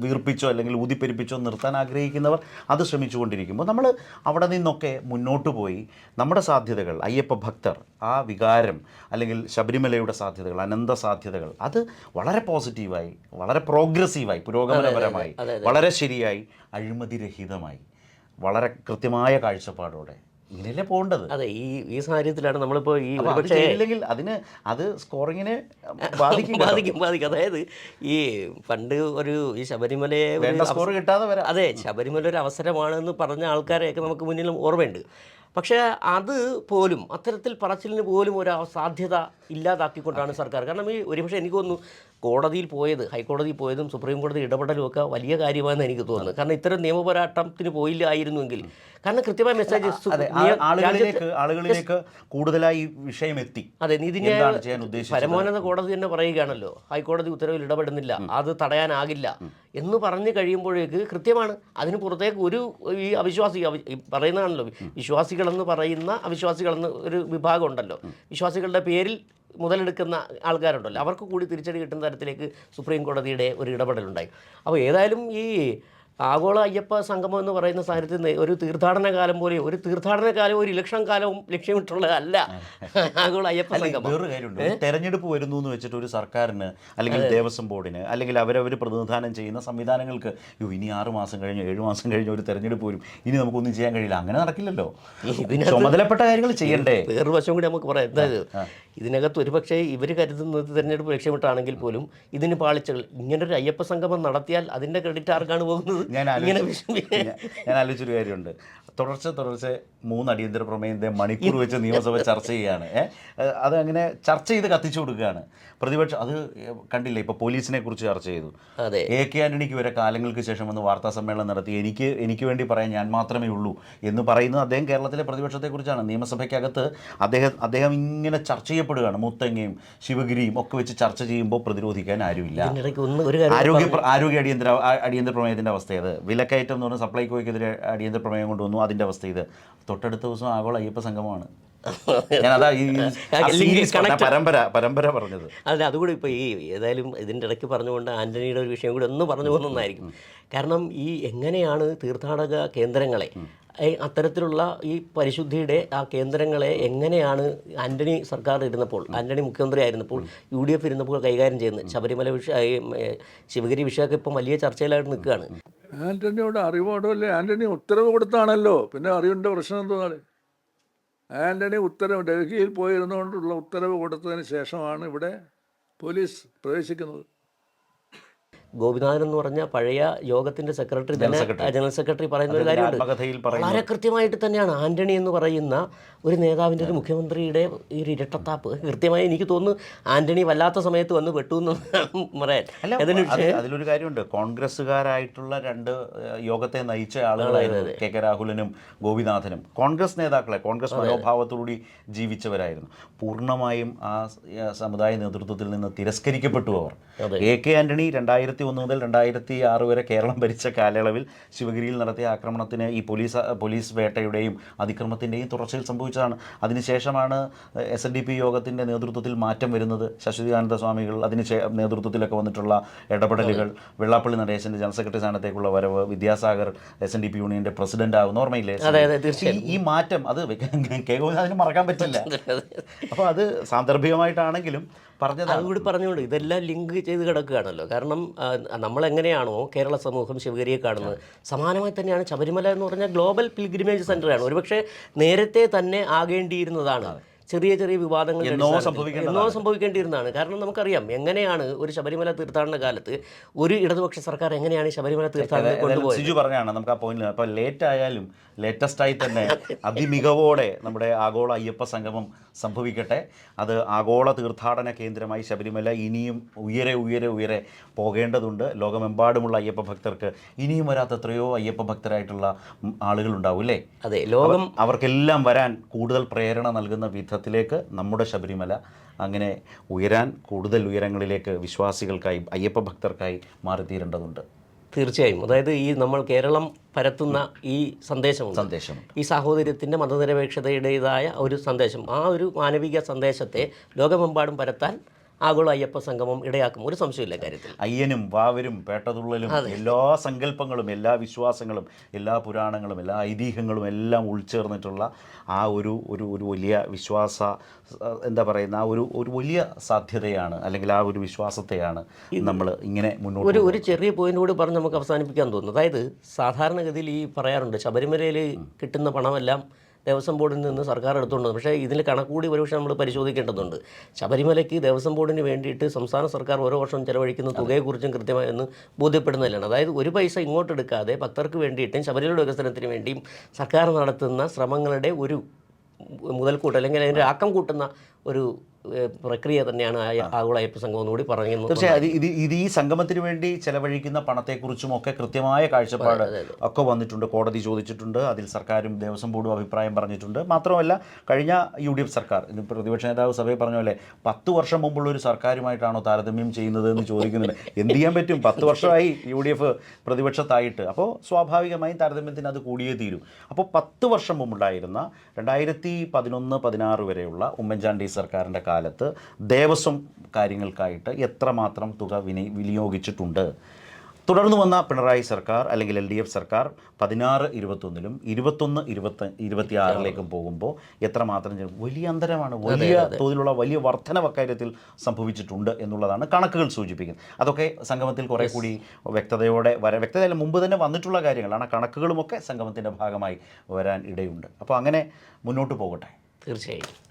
വീർപ്പിച്ചോ അല്ലെങ്കിൽ ഊതിപ്പെരിപ്പിച്ചോ നിർത്താൻ ആഗ്രഹിക്കുന്നവർ അത് ശ്രമിച്ചുകൊണ്ടിരിക്കുമ്പോൾ നമ്മൾ അവിടെ നിന്നൊക്കെ മുന്നോട്ട് പോയി. നമ്മുടെ സാധ്യതകൾ അയ്യപ്പ ഭക്തർ ആ വികാരം അല്ലെങ്കിൽ ശബരിമലയുടെ സാധ്യതകൾ അനന്ത സാധ്യതകൾ അത് വളരെ പോസിറ്റീവായി വളരെ പ്രോഗ്രസീവായി പുരോഗമനപരമായി വളരെ ശരിയായി അഴിമതിരഹിതമായി വളരെ കൃത്യമായ കാഴ്ചപ്പാടോടെ ഇങ്ങനെയല്ലേ പോകേണ്ടത്? അതെ ഈ ഈ സാഹചര്യത്തിലാണ് നമ്മളിപ്പോൾ ഈ പക്ഷേ ഇല്ലെങ്കിൽ അതിന് അത് സ്കോറിങ്ങിനെ ബാധിക്കും ബാധിക്കും ബാധിക്കും. അതായത് ഈ പണ്ട് ഒരു ഈ ശബരിമലയെ സ്കോർ കിട്ടാതെ വരാം. അതെ ശബരിമല ഒരു അവസരമാണെന്ന് പറഞ്ഞ ആൾക്കാരെയൊക്കെ നമുക്ക് മുന്നിൽ ഓർമ്മയുണ്ട്. പക്ഷേ അത് പോലും അത്തരത്തിൽ പറച്ചിലിന് പോലും ഒരു സാധ്യത ഇല്ലാതാക്കിക്കൊണ്ടാണ് സർക്കാർ. കാരണം ഈ ഒരുപക്ഷെ എനിക്ക് തോന്നുന്നു കോടതിയിൽ പോയത് ഹൈക്കോടതിയിൽ പോയതും സുപ്രീം കോടതി ഇടപെടലും ഒക്കെ വലിയ കാര്യമാണെന്ന് എനിക്ക് തോന്നുന്നു. കാരണം ഇത്തരം നിയമപോരാട്ടത്തിന് പോയില്ലായിരുന്നുവെങ്കിൽ കാരണം കൃത്യമായ മെസ്സേജ് ആളുകളിലേക്ക് ആളുകളിലേക്ക് കൂടുതലായി വിഷയം എത്തി. അതെ നീതിന്യായ ഉദ്ദേശിച്ചത്? പരമോന്നത കോടതി തന്നെ പറയുകയാണല്ലോ ഹൈക്കോടതി ഉത്തരവിൽ ഇടപെടുന്നില്ല അത് തടയാനാകില്ല എന്ന് പറഞ്ഞു കഴിയുമ്പോഴേക്ക് കൃത്യമാണ്. അതിന് പുറത്തേക്ക് ഒരു ഈ അവിശ്വാസി പറയുന്നതാണല്ലോ വിശ്വാസികളെന്ന് പറയുന്ന അവിശ്വാസികളെന്ന് ഒരു വിഭാഗം ഉണ്ടല്ലോ. വിശ്വാസികളുടെ പേരിൽ മുതലെടുക്കുന്ന ആൾക്കാരുണ്ടല്ലോ. അവർക്ക് കൂടി തിരിച്ചടി കിട്ടുന്ന തരത്തിലേക്ക് സുപ്രീം കോടതിയുടെ ഒരു ഇടപെടലുണ്ടായി. അപ്പോൾ ഏതായാലും ഈ ആഗോള അയ്യപ്പ സംഗമം എന്ന് പറയുന്ന സാഹചര്യത്തിൽ ഒരു തീർത്ഥാടന കാലം പോലെ ഒരു തീർത്ഥാടന കാലം ഒരു ഇലക്ഷൻ കാലവും ലക്ഷ്യമിട്ടുള്ളതല്ല ആഗോള അയ്യപ്പ സംഗമം. വേറൊരു കാര്യമുണ്ട്. തെരഞ്ഞെടുപ്പ് വരുന്നു എന്ന് വെച്ചിട്ട് ഒരു സർക്കാരിന് അല്ലെങ്കിൽ ദേവസ്വം ബോർഡിന് അല്ലെങ്കിൽ അവരവർ പ്രതിനിധാനം ചെയ്യുന്ന സംവിധാനങ്ങൾക്ക് യോ ഇനി ആറ് മാസം കഴിഞ്ഞ് ഏഴ് മാസം കഴിഞ്ഞ് ഒരു തെരഞ്ഞെടുപ്പ് വരും. ഇനി നമുക്കൊന്നും ചെയ്യാൻ കഴിയില്ല. അങ്ങനെ നടക്കില്ലല്ലോ. ചുമതലപ്പെട്ട കാര്യങ്ങൾ ചെയ്യണ്ടേ? വേറൊരു വശം കൂടി നമുക്ക് പറയാം. അതായത് ഇതിനകത്ത് ഒരുപക്ഷെ ഇവർ കരുതുന്നത് തിരഞ്ഞെടുപ്പ് ലക്ഷ്യമിട്ടാണെങ്കിൽ പോലും ഇതിന് പാളിച്ചകൾ. ഇങ്ങനൊരു അയ്യപ്പ സംഗമം നടത്തിയാൽ അതിന്റെ ക്രെഡിറ്റ് ആർക്കാണ് പോകുന്നത്? ഞാൻ ഞാൻ- ആലോചിച്ചൊരു കാര്യമുണ്ട്. തുടർച്ച തുടർച്ച മൂന്ന് അടിയന്തര പ്രമേയത്തെ മണിക്കൂർ വെച്ച് നിയമസഭ ചർച്ച ചെയ്യുകയാണ് അത് അങ്ങനെ ചർച്ച ചെയ്ത് കത്തിച്ചു കൊടുക്കുകയാണ്. പ്രതിപക്ഷം അത് കണ്ടില്ലേ? ഇപ്പോൾ പോലീസിനെ കുറിച്ച് ചർച്ച ചെയ്തു. എ കെ ആന്റണിക്ക് വരെ കാലങ്ങൾക്ക് ശേഷം വന്ന് വാർത്താ സമ്മേളനം നടത്തി എനിക്ക് എനിക്ക് വേണ്ടി പറയാൻ ഞാൻ മാത്രമേ ഉള്ളൂ എന്ന് പറയുന്നത് അദ്ദേഹം കേരളത്തിലെ പ്രതിപക്ഷത്തെക്കുറിച്ചാണ് നിയമസഭയ്ക്കകത്ത് അദ്ദേഹം അദ്ദേഹം ഇങ്ങനെ ചർച്ച ചെയ്യപ്പെടുകയാണ്. മുത്തങ്ങയും ശിവഗിരിയും ഒക്കെ വെച്ച് ചർച്ച ചെയ്യുമ്പോൾ പ്രതിരോധിക്കാൻ ആരുമില്ല. ആരോഗ്യ ആരോഗ്യ അടിയന്തര അടിയന്തര പ്രമേയത്തിന്റെ അവസ്ഥ ഇത് വിലക്കയറ്റം എന്ന് പറഞ്ഞാൽ സപ്ലൈകോയ്ക്കെതിരെ അടിയന്തര പ്രമേയം കൊണ്ടുവന്നു. അതിന്റെ അവസ്ഥ ഇത്. തൊട്ടടുത്ത ദിവസം ആഗോള അയ്യപ്പ സംഗമമാണ്. ഞാൻ അതാ ഈ പരമ്പര പരമ്പര പറഞ്ഞത്. അല്ല അതുകൂടി ഇപ്പോൾ ഈ ഏതായാലും ഇതിന്റെ ഇടയ്ക്ക് പറഞ്ഞുകൊണ്ട് ആന്റണിയുടെ ഒരു വിഷയം കൂടി ഒന്ന് പറഞ്ഞു പോകുന്നതായിരിക്കും കാരണം ഈ എങ്ങനെയാണ് തീർത്ഥാടക കേന്ദ്രങ്ങളെ അത്തരത്തിലുള്ള ഈ പരിശുദ്ധിയുടെ ആ കേന്ദ്രങ്ങളെ എങ്ങനെയാണ് ആന്റണി സർക്കാർ ഇരുന്നപ്പോൾ ആന്റണി മുഖ്യമന്ത്രി ആയിരുന്നപ്പോൾ യു ഡി എഫ് ഇരുന്നപ്പോൾ കൈകാര്യം ചെയ്യുന്നത്? ശബരിമല വിഷയ ശിവഗിരി വിഷയമൊക്കെ ഇപ്പം വലിയ ചർച്ചയിലായിട്ട് നിൽക്കുകയാണ്. ആന്റണിയോട് അറിവോടല്ലേ ആന്റണി ഉത്തരവ് കൊടുത്താണല്ലോ. പിന്നെ അറിവിന്റെ പ്രശ്നം എന്താണ് ആന്റണി ഉത്തരവ് ഡൽഹിയിൽ പോയിരുന്നുകൊണ്ടുള്ള ഉത്തരവ് കൊടുത്തതിന് ശേഷമാണ് ഇവിടെ പോലീസ് പ്രവേശിക്കുന്നത്. ഗോപിനാഥൻ എന്ന് പറഞ്ഞ പഴയ യോഗത്തിന്റെ സെക്രട്ടറി തന്നെ ജനറൽ സെക്രട്ടറി പറയുന്ന ഒരു കാര്യമുണ്ട്. വളരെ കൃത്യമായിട്ട് തന്നെയാണ് ആന്റണി എന്ന് പറയുന്ന ഒരു നേതാവിന്റെ ഒരു മുഖ്യമന്ത്രിയുടെ ഈ ഒരു ഇരട്ടത്താപ്പ്. കൃത്യമായി എനിക്ക് തോന്നുന്നു ആന്റണി വല്ലാത്ത സമയത്ത് വന്ന് പെട്ടു എന്ന് പറയാൻ. അതിലൊരു കാര്യമുണ്ട്. കോൺഗ്രസ്സുകാരായിട്ടുള്ള രണ്ട് യോഗത്തെ നയിച്ച ആളുകളായിരുന്നു കെ കെ രാഹുലനും ഗോപിനാഥനും. കോൺഗ്രസ് നേതാക്കളെ കോൺഗ്രസ് മനോഭാവത്തോടുകൂടി ജീവിച്ചവരായിരുന്നു. പൂർണമായും ആ സമുദായ നേതൃത്വത്തിൽ നിന്ന് തിരസ്കരിക്കപ്പെട്ടു അവർ. എ കെ ആന്റണി രണ്ടായിരത്തി ഒന്ന് മുതൽ രണ്ടായിരത്തി ആറ് വരെ കേരളം ഭരിച്ച കാലയളവിൽ ശിവഗിരിയിൽ നടത്തിയ ആക്രമണത്തിന് ഈ പോലീസ് പോലീസ് വേട്ടയുടെയും അതിക്രമത്തിന്റെയും തുടർച്ചയിൽ സംഭവിച്ചതാണ് അതിനുശേഷമാണ് എസ് എൻ ഡി പി യോഗത്തിന്റെ നേതൃത്വത്തിൽ മാറ്റം വരുന്നത് ശശ്വതികാനന്ദ സ്വാമികൾ അതിന് നേതൃത്വത്തിലൊക്കെ വന്നിട്ടുള്ള ഇടപെടലുകൾ വെള്ളാപ്പള്ളി നടേശന്റെ ജനറൽ സെക്രട്ടറി സ്ഥാനത്തേക്കുള്ള വരവ് Vidyasagar S N D P യൂണിയന്റെ പ്രസിഡന്റ് ആകുന്ന ഓർമ്മയില്ലേ അതെ, അതെ, ഈ- ഈ മാറ്റം അത് കെ മറക്കാൻ പറ്റില്ല അപ്പോൾ അത് സാന്ദർഭികമായിട്ടാണെങ്കിലും പറഞ്ഞതാണ്. അതുകൂടി പറഞ്ഞുകൊണ്ട് ഇതെല്ലാം ലിങ്ക് ചെയ്ത് കിടക്കുകയാണല്ലോ. കാരണം നമ്മൾ എങ്ങനെയാണോ കേരള സമൂഹം ശിവഗിരിയെ കാണുന്നത്? സമാനമായി തന്നെയാണ് ശബരിമല എന്ന് പറഞ്ഞാൽ ഗ്ലോബൽ പിൽഗ്രിമേജ് സെന്ററാണ് ഒരുപക്ഷെ നേരത്തെ തന്നെ ആകേണ്ടിയിരുന്നതാണ്. ചെറിയ ചെറിയ വിവാദങ്ങൾ എന്നോ സംഭവിക്കേണ്ടിയിരുന്നതാണ്. കാരണം നമുക്കറിയാം എങ്ങനെയാണ് ഒരു ശബരിമല തീർത്ഥാടന കാലത്ത് ഒരു ഇടതുപക്ഷ സർക്കാർ എങ്ങനെയാണ് ശബരിമല തീർത്ഥാടനം കൊണ്ടുപോയത്? പറഞ്ഞാണ് നമുക്ക് ആ പോയിന്റ് അപ്പോൾ ലേറ്റ് ആയാലും ലേറ്റസ്റ്റ് ആയി തന്നെ അതിമികവോടെ നമ്മുടെ ആഗോള അയ്യപ്പ സംഗമം സംഭവിക്കട്ടെ. അത് ആഗോള തീർത്ഥാടന കേന്ദ്രമായി ശബരിമല ഇനിയും ഉയരെ ഉയരെ ഉയരെ പോകേണ്ടതുണ്ട്. ലോകമെമ്പാടുമുള്ള അയ്യപ്പ ഭക്തർക്ക് ഇനിയും വരാത്ത എത്രയോ അയ്യപ്പ ഭക്തരായിട്ടുള്ള ആളുകൾ ആളുകളുണ്ടാവും അല്ലേ? അതെ ലോകം അവർക്കെല്ലാം വരാൻ കൂടുതൽ പ്രേരണ നൽകുന്ന വിധത്തിലേക്ക് നമ്മുടെ ശബരിമല അങ്ങനെ ഉയരാൻ കൂടുതൽ ഉയരങ്ങളിലേക്ക് വിശ്വാസികൾക്കായി അയ്യപ്പ ഭക്തർക്കായി മാറിത്തീരേണ്ടതുണ്ട്. തീർച്ചയായും. അതായത് ഈ നമ്മൾ കേരളം പരത്തുന്ന ഈ സന്ദേശം സന്ദേശം ഈ സാഹോദര്യത്തിന്റെ മതനിരപേക്ഷതയുടേതായ ഒരു സന്ദേശം. ആ ഒരു മാനവിക സന്ദേശത്തെ ലോകമെമ്പാടും പരത്താൻ ആഗോള അയ്യപ്പ സംഗമം ഇടയാക്കും. ഒരു സംശയമില്ല കാര്യത്തിൽ അയ്യനും വാവരും പേട്ടതുള്ളലും എല്ലാ സങ്കല്പങ്ങളും എല്ലാ വിശ്വാസങ്ങളും എല്ലാ പുരാണങ്ങളും എല്ലാ ഐതിഹ്യങ്ങളും എല്ലാം ഉൾച്ചേർന്നിട്ടുള്ള ആ ഒരു ഒരു ഒരു വലിയ വിശ്വാസ എന്താ പറയുന്ന ആ ഒരു ഒരു വലിയ സാധ്യതയാണ് അല്ലെങ്കിൽ ആ ഒരു വിശ്വാസത്തെയാണ് നമ്മൾ ഇങ്ങനെ മുന്നോട്ട് ഒരു ഒരു ചെറിയ പോയിന്റ് കൂടി പറഞ്ഞ് നമുക്ക് അവസാനിപ്പിക്കാൻ തോന്നുന്നു. അതായത് സാധാരണഗതിയിൽ ഈ പറയാറുണ്ട് ശബരിമലയിൽ കിട്ടുന്ന പണമെല്ലാം ദേവസ്വം ബോർഡിൽ നിന്ന് സർക്കാർ എടുത്തുകൊണ്ട്. പക്ഷേ ഇതിൽ കണക്കൂടി ഒരുപക്ഷെ നമ്മൾ പരിശോധിക്കേണ്ടതുണ്ട്. ശബരിമലയ്ക്ക് ദേവസ്വം ബോർഡിന് വേണ്ടിയിട്ട് സംസ്ഥാന സർക്കാർ ഓരോ വർഷം ചെലവഴിക്കുന്ന തുകയെക്കുറിച്ചും കൃത്യമായി ഒന്ന് ബോധ്യപ്പെടുന്നതിലാണ്. അതായത് ഒരു പൈസ ഇങ്ങോട്ട് എടുക്കാതെ ഭക്തർക്ക് വേണ്ടിയിട്ടും ശബരിമല വികസനത്തിന് വേണ്ടിയും സർക്കാർ നടത്തുന്ന ശ്രമങ്ങളുടെ ഒരു മുതൽക്കൂട്ട് അല്ലെങ്കിൽ അതിന്റെ ആക്കം കൂട്ടുന്ന ഒരു പ്രക്രിയ തന്നെയാണ് ആഗോള അയ്യപ്പ സംഘം എന്നുകൂടി പറയുന്നത്. തീർച്ചയായും ഇത് ഇത് ഈ സംഗമത്തിന് വേണ്ടി ചെലവഴിക്കുന്ന പണത്തെക്കുറിച്ചും ഒക്കെ കൃത്യമായ കാഴ്ചപ്പാട് ഒക്കെ വന്നിട്ടുണ്ട്. കോടതി ചോദിച്ചിട്ടുണ്ട്. അതിൽ സർക്കാരും ദേവസ്വം ബോർഡും അഭിപ്രായം പറഞ്ഞിട്ടുണ്ട്. മാത്രമല്ല കഴിഞ്ഞ യു ഡി എഫ് സർക്കാർ ഇത് പ്രതിപക്ഷ നേതാവ് സഭയിൽ പറഞ്ഞ പോലെ പത്ത് വർഷം മുമ്പുള്ള ഒരു സർക്കാരുമായിട്ടാണോ താരതമ്യം ചെയ്യുന്നത് എന്ന് ചോദിക്കുന്നുണ്ട് എന്ത് ചെയ്യാൻ പറ്റും? പത്ത് വർഷമായി യു ഡി എഫ് പ്രതിപക്ഷത്തായിട്ട്. അപ്പോൾ സ്വാഭാവികമായും താരതമ്യത്തിന് അത് കൂടിയേ തീരും. അപ്പോൾ പത്ത് വർഷം മുമ്പുണ്ടായിരുന്ന രണ്ടായിരത്തി പതിനൊന്ന് പതിനാറ് വരെയുള്ള ഉമ്മൻചാണ്ടി സർക്കാരിന്റെ കാലത്ത് ദേവസ്വം കാര്യങ്ങൾക്കായിട്ട് എത്രമാത്രം തുക വിനി വിനിയോഗിച്ചിട്ടുണ്ട്. തുടർന്ന് വന്ന പിണറായി സർക്കാർ അല്ലെങ്കിൽ എൽ ഡി എഫ് സർക്കാർ പതിനാറ് ഇരുപത്തൊന്നിലും ഇരുപത്തൊന്ന് ഇരുപത്തി ഇരുപത്തിയാറിലേക്കും പോകുമ്പോൾ എത്രമാത്രം? വലിയ അന്തരമാണ് വലിയ തോതിലുള്ള വലിയ വർധനവ് അക്കാര്യത്തിൽ സംഭവിച്ചിട്ടുണ്ട് എന്നുള്ളതാണ് കണക്കുകൾ സൂചിപ്പിക്കുന്നത്. അതൊക്കെ സംഗമത്തിൽ കുറെ കൂടി വ്യക്തതയോടെ വര വ്യക്തതയല്ല മുമ്പ് തന്നെ വന്നിട്ടുള്ള കാര്യങ്ങളാണ്. കണക്കുകളുമൊക്കെ സംഗമത്തിന്റെ ഭാഗമായി വരാൻ ഇടയുണ്ട്. അപ്പോൾ അങ്ങനെ മുന്നോട്ട് പോകട്ടെ. തീർച്ചയായും